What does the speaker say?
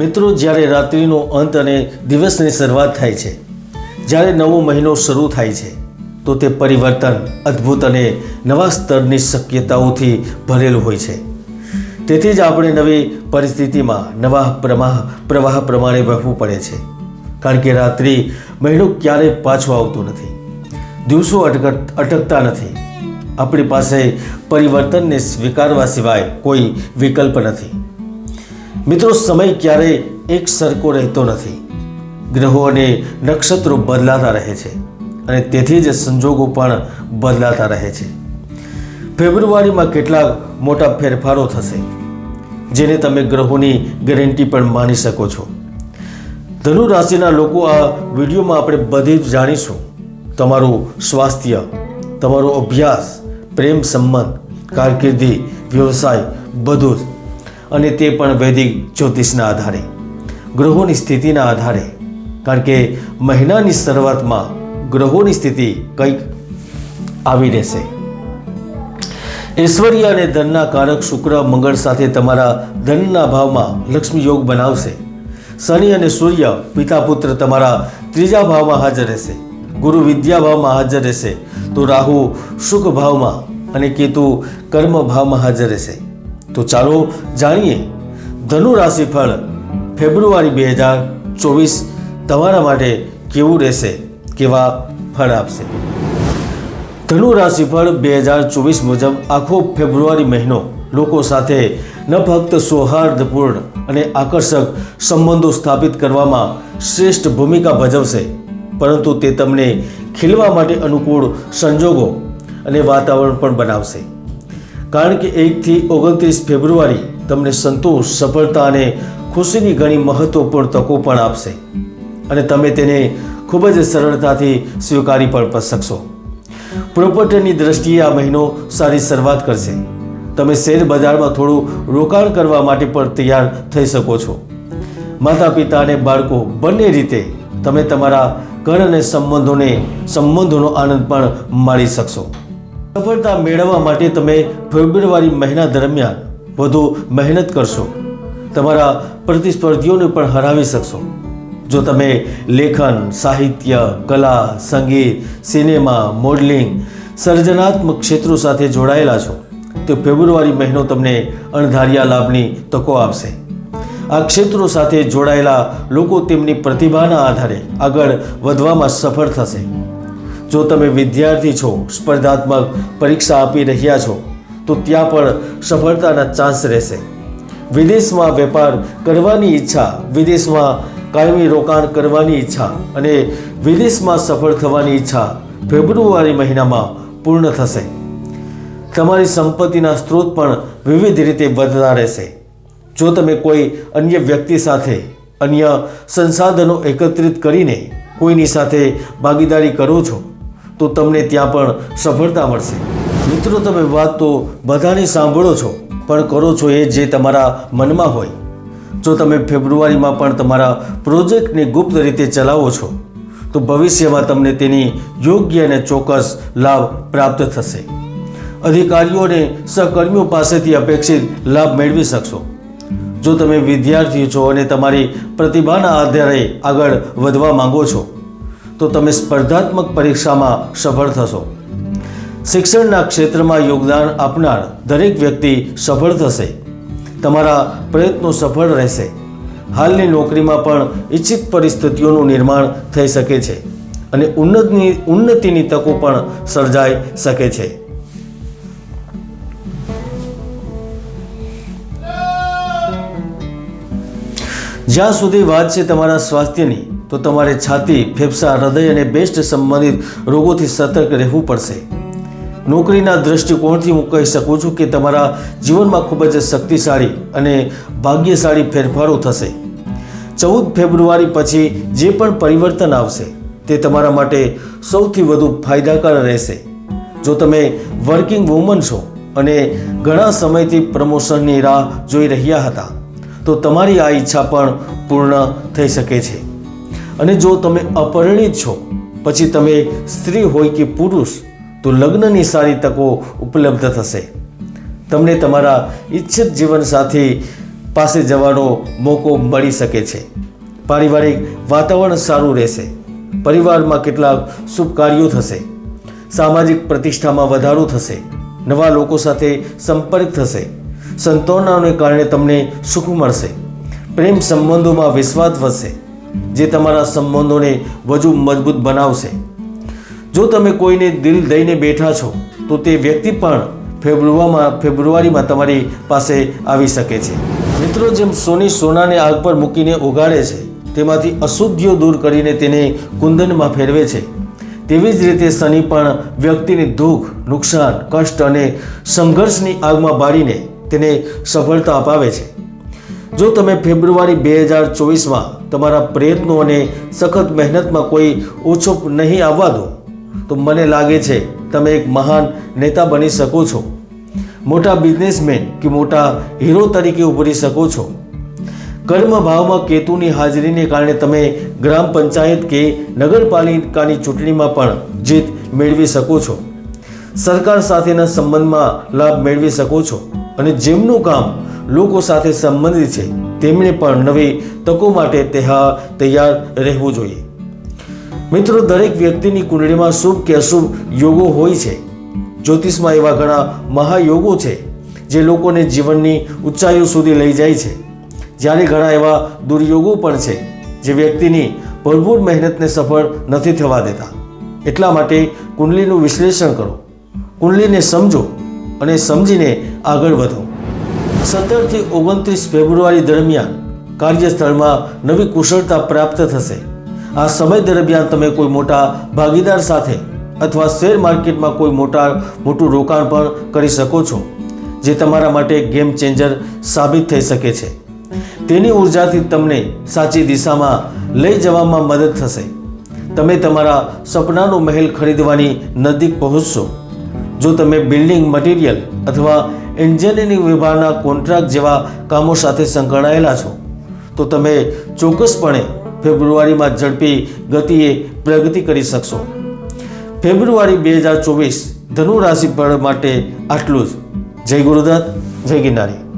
મિત્રો, જ્યારે રાત્રિનો અંત અને દિવસની શરૂઆત થાય છે, જ્યારે નવો મહિનો શરૂ થાય છે, તો તે પરિવર્તન અદ્ભુત અને નવા સ્તરની શક્યતાઓથી ભરેલું હોય છે. તેથી જ આપણે નવી પરિસ્થિતિમાં નવા પ્રવાહ પ્રવાહ પ્રમાણે વહેવું પડે છે. કારણ કે રાત્રિ મહિનો ક્યારેય પાછો આવતો નથી. દિવસો અટક અટકતા નથી. આપણી પાસે પરિવર્તનને સ્વીકારવા સિવાય કોઈ વિકલ્પ નથી. મિત્રો, સમય ક્યારેય એક સરખો રહેતો નથી. ગ્રહો અને નક્ષત્રો બદલાતા રહે છે અને તેથી જ સંજોગો પણ બદલાતા રહે છે. ફેબ્રુઆરીમાં કેટલાક મોટા ફેરફારો થશે, જેને તમે ગ્રહોની ગેરંટી પણ માની શકો છો. ધનુ રાશિના લોકો આ વિડીયોમાં આપણે બધી જ જાણીશું. તમારું સ્વાસ્થ્ય, તમારો અભ્યાસ, પ્રેમ સંબંધ, કારકિર્દી, વ્યવસાય, બધું જ. અને તે પણ વૈદિક જ્યોતિષના આધારે, ગ્રહોની સ્થિતિના આધારે. કારણ કે મહિનાની શરૂઆતમાં ગ્રહોની સ્થિતિ કંઈક આવી રહેશે. ઐશ્વર્ય અને ધનના કારક શુક્ર મંગળ સાથે તમારા ધનના ભાવમાં લક્ષ્મી યોગ બનાવશે. શનિ અને સૂર્ય પિતા પુત્ર તમારા ત્રીજા ભાવમાં હાજર રહેશે. ગુરુ વિદ્યા ભાવમાં હાજર રહેશે. તો રાહુ સુખ ભાવમાં અને કેતુ કર્મ ભાવમાં હાજર રહેશે. તો ચાલો જાણીએ. ધનુ રાશિફળ ફેબ્રુઆરી બે હજાર ચોવીસ તમારા માટે કેવું રહેશે? કેવા ફળ આપશે? ધનુ રાશિફળ બે હજાર ચોવીસ મુજબ આખો ફેબ્રુઆરી મહિનો લોકો સાથે ન ફક્ત સૌહાર્દપૂર્ણ અને આકર્ષક સંબંધો સ્થાપિત કરવામાં શ્રેષ્ઠ ભૂમિકા ભજવશે. પરંતુ તે તમને ખીલવા માટે અનુકૂળ સંજોગો અને વાતાવરણ પણ બનાવશે. કારણ કે એકથી ઓગણત્રીસ ફેબ્રુઆરી તમને સંતોષ, સફળતા અને ખુશીની ઘણી મહત્વપૂર્ણ તકો પણ આપશે. અને તમે તેને ખૂબ જ સરળતાથી સ્વીકારી પણ શકશો. પ્રોપર્ટીની દ્રષ્ટિએ આ મહિનો સારી શરૂઆત કરશે. તમે શેર બજારમાં થોડું રોકાણ કરવા માટે પણ તૈયાર થઈ શકો છો. માતા પિતા અને બાળકો બંને રીતે તમે તમારા ઘર અને સંબંધોને, સંબંધોનો આનંદ પણ માણી શકશો. સફળતા મેળવવા માટે તમે ફેબ્રુઆરી મહિના દરમિયાન વધુ મહેનત કરશો. તમારા પ્રતિસ્પર્ધીઓને પણ હરાવી શકશો. જો તમે લેખન, સાહિત્ય, કલા, સંગીત, સિનેમા, મોડલિંગ, સર્જનાત્મક ક્ષેત્રો સાથે જોડાયેલા છો, તો ફેબ્રુઆરી મહિનો તમને અણધાર્યા લાભની તકો આપશે. આ ક્ષેત્રો સાથે જોડાયેલા લોકો તેમની પ્રતિભાના આધારે આગળ વધવામાં સફળ થશે. જો તમે વિદ્યાર્થી છો, સ્પર્ધાત્મક પરીક્ષા આપી રહ્યા છો, તો ત્યાં પણ સફળતાના ચાન્સ રહેશે. વિદેશમાં વેપાર કરવાની ઈચ્છા, વિદેશમાં કાયમી રોકાણ કરવાની ઈચ્છા અને વિદેશમાં સફળ થવાની ઈચ્છા ફેબ્રુઆરી મહિનામાં પૂર્ણ થશે. તમારી સંપત્તિના સ્ત્રોત પણ વિવિધ રીતે વધતા રહેશે. જો તમે કોઈ અન્ય વ્યક્તિ સાથે, અન્ય સંસાધનો એકત્રિત કરીને કોઈની સાથે ભાગીદારી કરો છો તો તમને ત્યાં પણ સફળતા મળશે. મિત્રો, તમે વાત તો બધાની સાંભળો છો, પણ કરો છો એ જે તમારા મનમાં હોય. જો તમે ફેબ્રુઆરીમાં પણ તમારા પ્રોજેક્ટને ગુપ્ત રીતે ચલાવો છો, તો ભવિષ્યમાં તમને તેની યોગ્ય અને ચોક્કસ લાભ પ્રાપ્ત થશે. અધિકારીઓ અને સહકર્મીઓ પાસેથી અપેક્ષિત લાભ મેળવી શકશો. જો તમે વિદ્યાર્થી છો અને તમારી પ્રતિભાના આધારે આગળ વધવા માંગો છો તો તમે સ્પર્ધાત્મક પરીક્ષામાં સફળ થશો. શિક્ષણના ક્ષેત્રમાં યોગદાન આપનાર દરેક વ્યક્તિ સફળ થશે. તમારા પ્રયત્નો સફળ રહેશે. હાલની નોકરીમાં પણ ઈચ્છિત પરિસ્થિતિઓનું નિર્માણ થઈ શકે છે અને ઉન્નતની, ઉન્નતિની તકો પણ સર્જાઈ શકે છે. જ્યાં સુધી વાત છે તમારા સ્વાસ્થ્યની તો તમારે છાતી, ફેફસા, હૃદય અને બેસ્ટ સંબંધિત રોગોથી સતર્ક રહેવું પડશે. નોકરીના દૃષ્ટિકોણથી હું કહી શકું છું કે તમારા જીવનમાં ખૂબ જ શક્તિશાળી અને ભાગ્યશાળી ફેરફારો થશે. ચૌદ ફેબ્રુઆરી પછી જે પણ પરિવર્તન આવશે, તે તમારા માટે સૌથી વધુ ફાયદાકાર રહેશે. જો તમે વર્કિંગ વુમન છો અને ઘણા સમયથી પ્રમોશનની રાહ જોઈ રહ્યા હતા, તો તમારી આ ઈચ્છા પણ પૂર્ણ થઈ શકે છે. અને જો તમે અપરિણિત છો, પછી તમે સ્ત્રી હોય કે પુરુષ, તો લગ્નની સારી તકો ઉપલબ્ધ થશે. તમને તમારા ઈચ્છિત જીવનસાથી પાસે જવાનો મોકો મળી શકે છે. પારિવારિક વાતાવરણ સારું રહેશે. પરિવારમાં કેટલાક શુભ કાર્યો થશે. સામાજિક પ્રતિષ્ઠામાં વધારો થશે. નવા લોકો સાથે સંપર્ક થશે. સંતોષનાને કારણે તમને સુખ મળશે. પ્રેમ સંબંધોમાં વિશ્વાસ વધશે. જે તમારા સંબંધોને વધુ મજબૂત બનાવશે. જો તમે કોઈને દિલ દઈને બેઠા છો, તો તે વ્યક્તિ પણ ફેબ્રુઆરીમાં ફેબ્રુઆરીમાં તમારી પાસે આવી શકે છે. મિત્રો, જેમ સોની સોનાને આગ પર મૂકીને ઓગાળે છે, તેમાંથી અશુદ્ધિઓ દૂર કરીને તેને કુંદનમાં ફેરવે છે. તેવી જ રીતે શનિ પણ વ્યક્તિને દુઃખ, નુકસાન, કષ્ટ અને સંઘર્ષની આગમાં બાળીને તેને સફળતા અપાવે છે. જો તમે ફેબ્રુઆરી બે હજાર ચોવીસમાં તમારા પ્રયત્નો અને સખત મહેનતમાં કોઈ ઓછો નહીં આવવા દો. તો મને લાગે છે તમે એક મહાન નેતા બની શકો છો. મોટા બિઝનેસમેન કે મોટા હીરો તરીકે ઉભરી શકો છો. કર્મ ભાવમાં કેતુની હાજરીને કારણે તમે ગ્રામ પંચાયત કે નગરપાલિકાની ચૂંટણીમાં પણ જીત મેળવી શકો છો. સરકાર સાથેના સંબંધમાં લાભ મેળવી શકો છો. અને જેમનું કામ લોકો સાથે સંબંધિત છે. તેમણે પણ નવી તકો માટે તેહા તૈયાર રહેવું જોઈએ. મિત્રો, દરેક વ્યક્તિની કુંડળીમાં શુભ કે અશુભ યોગો હોય છે. જ્યોતિષમાં એવા ઘણા મહાયોગો છે, જે લોકોને જીવનની ઊંચાઈઓ સુધી લઈ જાય છે. જ્યારે ઘણા એવા દુર્યોગો પણ છે, જે વ્યક્તિની ભરપૂર મહેનતને સફળ નથી થવા દેતા. એટલા માટે કુંડલીનું વિશ્લેષણ કરો. કુંડલીને સમજો અને સમજીને આગળ વધો. સત્તરથી ઓગણત્રીસ ફેબ્રુઆરી દરમિયાન કાર્યસ્થળમાં નવી કુશળતા પ્રાપ્ત થશે. આ સમય દરમિયાન તમે કોઈ મોટા ભાગીદાર સાથે અથવા શેર માર્કેટમાં કોઈ મોટા, મોટું રોકાણ પણ કરી શકો છો, જે તમારા માટે ગેમ ચેન્જર સાબિત થઈ શકે છે. તેની ઉર્જાથી તમને સાચી દિશામાં લઈ જવામાં મદદ થશે. તમે તમારા સપનાનો મહેલ ખરીદવાની નજીક પહોંચશો. જો તમે બિલ્ડિંગ મટીરિયલ અથવા એન્જિનિયરિંગ વિભાગના કોન્ટ્રાક્ટ જેવા કામો સાથે સંકળાયેલા છો. તો તમે ચોક્કસપણે ફેબ્રુઆરીમાં ઝડપી ગતિએ પ્રગતિ કરી શકશો. ફેબ્રુઆરી બે હજાર ચોવીસ ધનુ રાશિ માટે આટલું જ. જય ગુરુદત્ત, જય ગિરનારી.